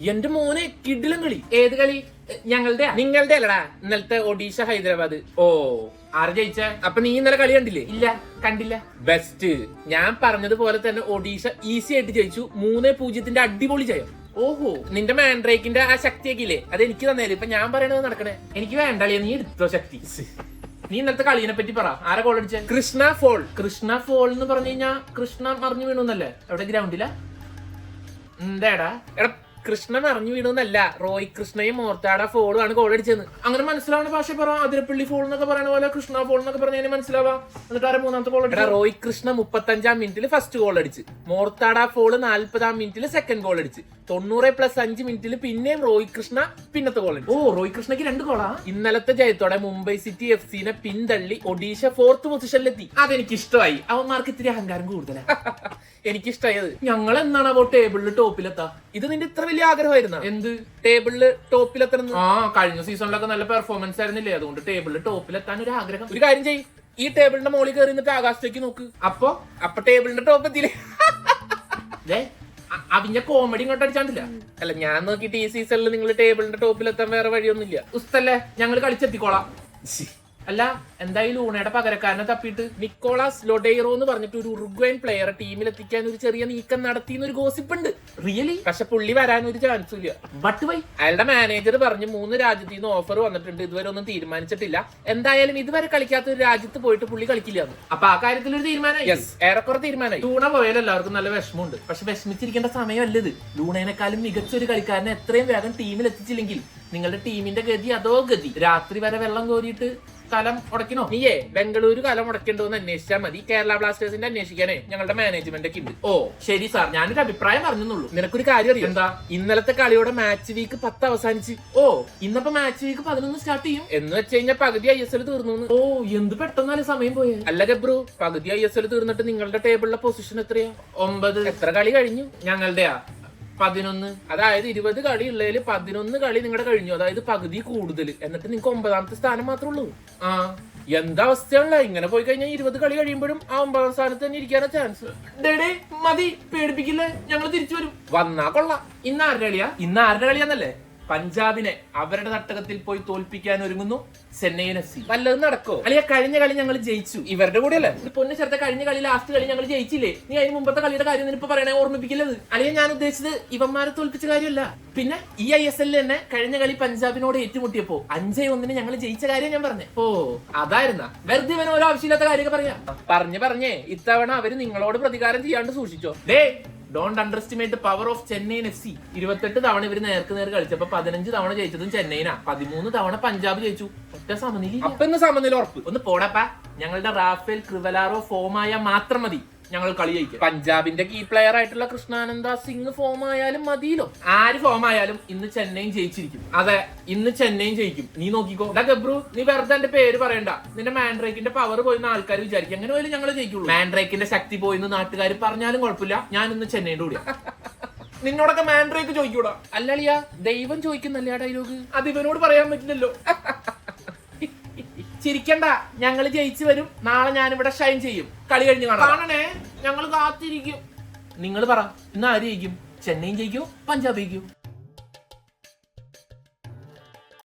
എന്റെ മോനെ കിഡിലും കളി. ഏത് കളി? ഞങ്ങളുടെ നിങ്ങളുടെ അല്ലടാ ഇന്നലത്തെ ഒഡീഷ ഹൈദരാബാദ്. ഓ ആര് ജയിച്ച? അപ്പൊ നീ ഇന്നലെ കളി കണ്ടില്ലേ? ഇല്ല കണ്ടില്ല. ബെസ്റ്റ് ഞാൻ പറഞ്ഞതുപോലെ തന്നെ ഒഡീഷ ഈസി ആയിട്ട് ജയിച്ചു. മൂന്നേ പൂജ്യത്തിന്റെ അടിപൊളി ജയം. ഓഹോ. നിന്റെ മാൻഡ്രേക്കിന്റെ ആ ശക്തിയൊക്കെ ഇല്ലേ അത് എനിക്ക് തന്നേൽ ഇപ്പൊ ഞാൻ പറയണത് നടക്കണേ. എനിക്ക് വേണ്ടളിയ നീ എടുത്തോ ശക്തി. നീ ഇന്നത്തെ കളിനെ പറ്റി പറ. ആരാ ഗോൾ അടിച്ച? കൃഷ്ണ ഫോൾ. കൃഷ്ണ ഫോൾ എന്ന് പറഞ്ഞു കഴിഞ്ഞാ കൃഷ്ണ മറിഞ്ഞു വീണുന്നല്ലേ? എവിടെ ഗ്രൗണ്ടിലാ? എന്താടാ എടാ കൃഷ്ണൻ അറിഞ്ഞു വീണെന്നല്ല. റോയ് കൃഷ്ണയും മോർത്താട ഫോളും ആണ് ഗോൾ അടിച്ചത്. അങ്ങനെ മനസ്സിലാവുന്ന ഭാഷ പറ. അതിരപ്പള്ളി ഫോൾ എന്നൊക്കെ പറയുന്ന പോലെ കൃഷ്ണ ഫോൾ എന്നൊക്കെ പറഞ്ഞാൽ മനസ്സിലാവാ. എന്നിട്ട് ആരെ മൂന്നാമത്തെ ഗോൾ അടിച്ചു റോയ് കൃഷ്ണ മുപ്പത്തഞ്ചാം മിനിറ്റിൽ ഫസ്റ്റ് ഗോൾ അടിച്ച്. മോർത്താട ഫോൾ നാല്പതാം മിനിറ്റിൽ സെക്കൻഡ് ഗോൾ അടിച്ച്. തൊണ്ണൂറ് പ്ലസ് അഞ്ച് മിനിറ്റിൽ പിന്നെയും റോയ് കൃഷ്ണ പിന്നത്തെ ഗോൾ അടിച്ചു. ഓ റോയ് കൃഷ്ണയ്ക്ക് രണ്ട് ഗോളാ ഇന്നലത്തെ ജയത്തോടെ മുംബൈ സിറ്റി എഫ് സിനെ പിന്തള്ളി ഒഡീഷ ഫോർത്ത് പൊസിഷനിലെത്തി അതെനിക്ക് ഇഷ്ടമായി അവന്മാർക്ക് ഇത്തിരി അഹങ്കാരം കൂടുതലാണ് എനിക്കിഷ്ടായത്. ഞങ്ങൾ എന്നാണ് അവ ടേബിളിൽ ടോപ്പിലെത്താ ഇത് നിന്റെ ഇത്ര വലിയ ആഗ്രഹമായിരുന്നു? എന്ത്? ടേബിളിൽ ടോപ്പിലെത്തണം ആ കഴിഞ്ഞ സീസണിലൊക്കെ നല്ല പെർഫോമൻസ് ആയിരുന്നില്ലേ? അതുകൊണ്ട് ടേബിളിൽ ടോപ്പിലെത്താൻ ഒരു ആഗ്രഹം. ഒരു കാര്യം ചെയ്യ്. ഈ ടേബിളിന്റെ മുകളിൽ കയറി നിന്നിട്ട് ആകാശത്തേക്ക് നോക്ക്. അപ്പൊ? അപ്പൊ ടേബിളിന്റെ ടോപ്പ് എത്തിയില്ലേ? ദേ, അ- അവിഞ്ഞ കോമഡി ഇങ്ങോട്ട് അടിച്ചാണ്ടില്ല. അല്ല ഞാൻ നോക്കിയിട്ട് ഈ സീസണിൽ നിങ്ങൾ ടേബിളിന്റെ ടോപ്പിലെത്താൻ വേറെ വഴിയൊന്നുമില്ല. ഉസ്തല്ലേ ഞങ്ങൾ കളിച്ചെത്തിക്കോളാം. അല്ല എന്തായാലും ഊണയുടെ പകരക്കാരനെ തപ്പിയിട്ട് നിക്കോളാസ് ലൊഡെയ്റോ എന്ന് പറഞ്ഞിട്ട് ഒരു ഉറുഗ്വൈൻ പ്ലെയറെ ടീമിൽ എത്തിക്കാൻ ഒരു ചെറിയ നീക്കം നടത്തി എന്നൊരു ഗോസിപ്പ് ഉണ്ട് റിയലി പക്ഷെ പുള്ളി വരാൻ ഒരു ചാൻസ് ഇല്ല. ബട്ട് വൈ അയാളുടെ മാനേജർ പറഞ്ഞു മൂന്ന് രാജ്യത്ത് നിന്ന് ഓഫർ വന്നിട്ടുണ്ട്. ഇതുവരെ ഒന്നും തീരുമാനിച്ചിട്ടില്ല. എന്തായാലും ഇതുവരെ കളിക്കാത്ത ഒരു രാജ്യത്ത് പോയിട്ട് പുള്ളി കളിക്കില്ല അപ്പൊ ആ കാര്യത്തിൽ ഒരു തീരുമാനമായി. യെസ് ഏറെക്കുറെ തീരുമാനമായി. ലൂണ പോയാലും എല്ലാവർക്കും നല്ല വിഷമമുണ്ട്. പക്ഷെ വിഷമിച്ചിരിക്കേണ്ട സമയമല്ല ഇത്. ലൂണേനെക്കാളും മികച്ച ഒരു കളിക്കാരനെ എത്രയും വേഗം ടീമിൽ എത്തിച്ചില്ലെങ്കിൽ നിങ്ങളുടെ ടീമിന്റെ ഗതി അതോ ഗതി? രാത്രി വരെ വെള്ളം കോരിയിട്ട് സ്ഥലം ഉടക്കണോ നീയേ ബംഗളൂരു കലം ഉടക്കണ്ടോ എന്ന് അന്വേഷിച്ചാൽ മതി. കേരള ബ്ലാസ്റ്റേഴ്സിന്റെ അന്വേഷിക്കാനേ ഞങ്ങളുടെ മാനേജ്മെന്റ് ഒക്കെ ഉണ്ട്. ഓ ശരി സാർ ഞാനൊരു അഭിപ്രായം പറഞ്ഞെന്നുള്ളൂ. നിനക്കൊരു കാര്യം അറിയാം? എന്താ? ഇന്നലത്തെ കളിയോടെ മാച്ച് വീക്ക് പത്ത് അവസാനിച്ച്. ഓ. ഇന്നപ്പോ മാച്ച് വീക്ക് പതിനൊന്ന് സ്റ്റാർട്ട് ചെയ്യും. എന്ന് വെച്ച് കഴിഞ്ഞാൽ പകുതി ഐ എസ് എൽ തീർന്നു ഓ എന്ത് പെട്ടെന്നാലും സമയം പോയേ? അല്ല ഗബ്രു പകുതി ഐ എസ് എൽ തീർന്നിട്ട് നിങ്ങളുടെ ടേബിളിലെ പൊസിഷൻ എത്രയാ? ഒമ്പത്. എത്ര കളി കഴിഞ്ഞു? ഞങ്ങളുടെയാ. പതിനൊന്ന്. അതായത് ഇരുപത് കളി ഉള്ളതിൽ പതിനൊന്ന് കളി നിങ്ങളുടെ കഴിഞ്ഞു. അതായത് പകുതി കൂടുതൽ എന്നിട്ട് നിങ്ങൾക്ക് ഒമ്പതാമത്തെ സ്ഥാനം മാത്രമേ ഉള്ളൂ. ആ എന്താ അവസ്ഥയാണല്ലോ? ഇങ്ങനെ പോയി കഴിഞ്ഞാൽ ഇരുപത് കളി കഴിയുമ്പോഴും ആ ഒമ്പതാം സ്ഥാനത്ത് തന്നെ ഇരിക്കാനാ ചാൻസ് ഡേഡേ മതി. പേടിപ്പിക്കില്ലേ? ഞങ്ങൾ തിരിച്ചു വരും. വന്നാ കൊള്ളാം. ഇന്ന് ആരുടെ കളിയാ? ഇന്ന് ആരുടെ കളിയാന്നല്ലേ? പഞ്ചാബിനെ അവരുടെ തട്ടകത്തിൽ പോയി തോൽപ്പിക്കാൻ ഒരുങ്ങുന്നു ചെന്നൈയിൻ എഫ് സി. വല്ലതും നടക്കോ? അല്ലെ കഴിഞ്ഞ കളി ഞങ്ങൾ ജയിച്ചു. ഇവരുടെ കൂടെ അല്ലേ പൊന്നു ചേർത്ത കഴിഞ്ഞ കളി ലാസ്റ്റ് കളി ഞങ്ങൾ ജയിച്ചില്ലേ? നീ അതിന് മുമ്പത്തെ കളിയുടെ കാര്യം ഇപ്പൊ പറയണേ ഓർമ്മിപ്പിക്കില്ലത് അല്ലെങ്കിൽ ഞാൻ ഉദ്ദേശിച്ചത് ഇവന്മാരെ തോൽപ്പിച്ച കാര്യമല്ല. പിന്നെ ഈ ഐ എസ് എല്ലിൽ തന്നെ കഴിഞ്ഞ കളി പഞ്ചാബിനോട് ഏറ്റുമുട്ടിയപ്പോ അഞ്ചേ ഒന്നിന് ഞങ്ങൾ ജയിച്ച കാര്യം ഞാൻ പറഞ്ഞേ. ഓ അതായിരുന്ന. വെറുതെ ഇവൻ ഓരോ ആവശ്യമില്ലാത്ത കാര്യമൊക്കെ പറയാം. പറഞ്ഞു പറഞ്ഞേ ഇത്തവണ അവർ നിങ്ങളോട് പ്രതികാരം ചെയ്യാണ്ട് സൂക്ഷിച്ചോ. Day don't underestimate power of Chennaiyin F C ഇരുപത്തെട്ട് തവണ ഇവർ നേർക്ക് നേർ കളിച്ചപ്പോ പതിനഞ്ച് തവണ ജയിച്ചതും ചെന്നൈനാ. പതിമൂന്ന് തവണ പഞ്ചാബ് ജയിച്ചു. ഒറ്റ സമനില അപ്പൊ ഇന്ന് സമനില ഉറപ്പ്. ഒന്ന് പോടപ്പാ. ഞങ്ങളുടെ റാഫേൽ ക്രിവലാറോ ഫോമായ മാത്രം മതി. ഞങ്ങൾ കളി ജയിക്കും. പഞ്ചാബിന്റെ കീ പ്ലെയർ ആയിട്ടുള്ള കൃഷ്ണാനന്ദ സിംഗ് ഫോം ആയാലും മതിയല്ലോ ആര് ഫോം ആയാലും ഇന്ന് ചെന്നൈയും ജയിച്ചിരിക്കും. അതെ ഇന്ന് ചെന്നൈയും ജയിക്കും. നീ നോക്കിക്കോ. ഡാ ഗബ്രു നീ വെറുതെ എന്റെ പേര് പറയണ്ട. നിന്റെ മാൻഡ്രേക്കിന്റെ പവർ പോയിന്ന് ആൾക്കാർ വിചാരിക്കും. അങ്ങനെ പോലും ഞങ്ങൾ ജയിക്കുള്ളൂ. മാൻഡ്രേക്കിന്റെ ശക്തി പോയിന്ന് നാട്ടുകാർ പറഞ്ഞാലും കുഴപ്പമില്ല. ഞാൻ ഇന്ന് ചെന്നൈയുടെ കൂടിയ. നിന്നോടൊക്കെ മാൻഡ്രേക്ക് ചോദിക്കൂടാ. അല്ലളിയാ ദൈവം ചോദിക്കുന്നല്ലേ ആ ഡയലോഗ് അത് ഇവനോട് പറയാൻ പറ്റില്ലല്ലോ. ചിരിക്കണ്ട. ഞങ്ങൾ ജയിച്ചു വരും. നാളെ ഞാൻ ഇവിടെ ഷൈൻ ചെയ്യും. കളി കഴിഞ്ഞ് കാണാം. കാണണേ. ഞങ്ങൾ കാത്തിരിക്കും. നിങ്ങൾ പറ. ഇന്ന് ആര് ജയിക്കും? ചെന്നൈയും ജയിക്കും? പഞ്ചാബ് ജയിക്കോ?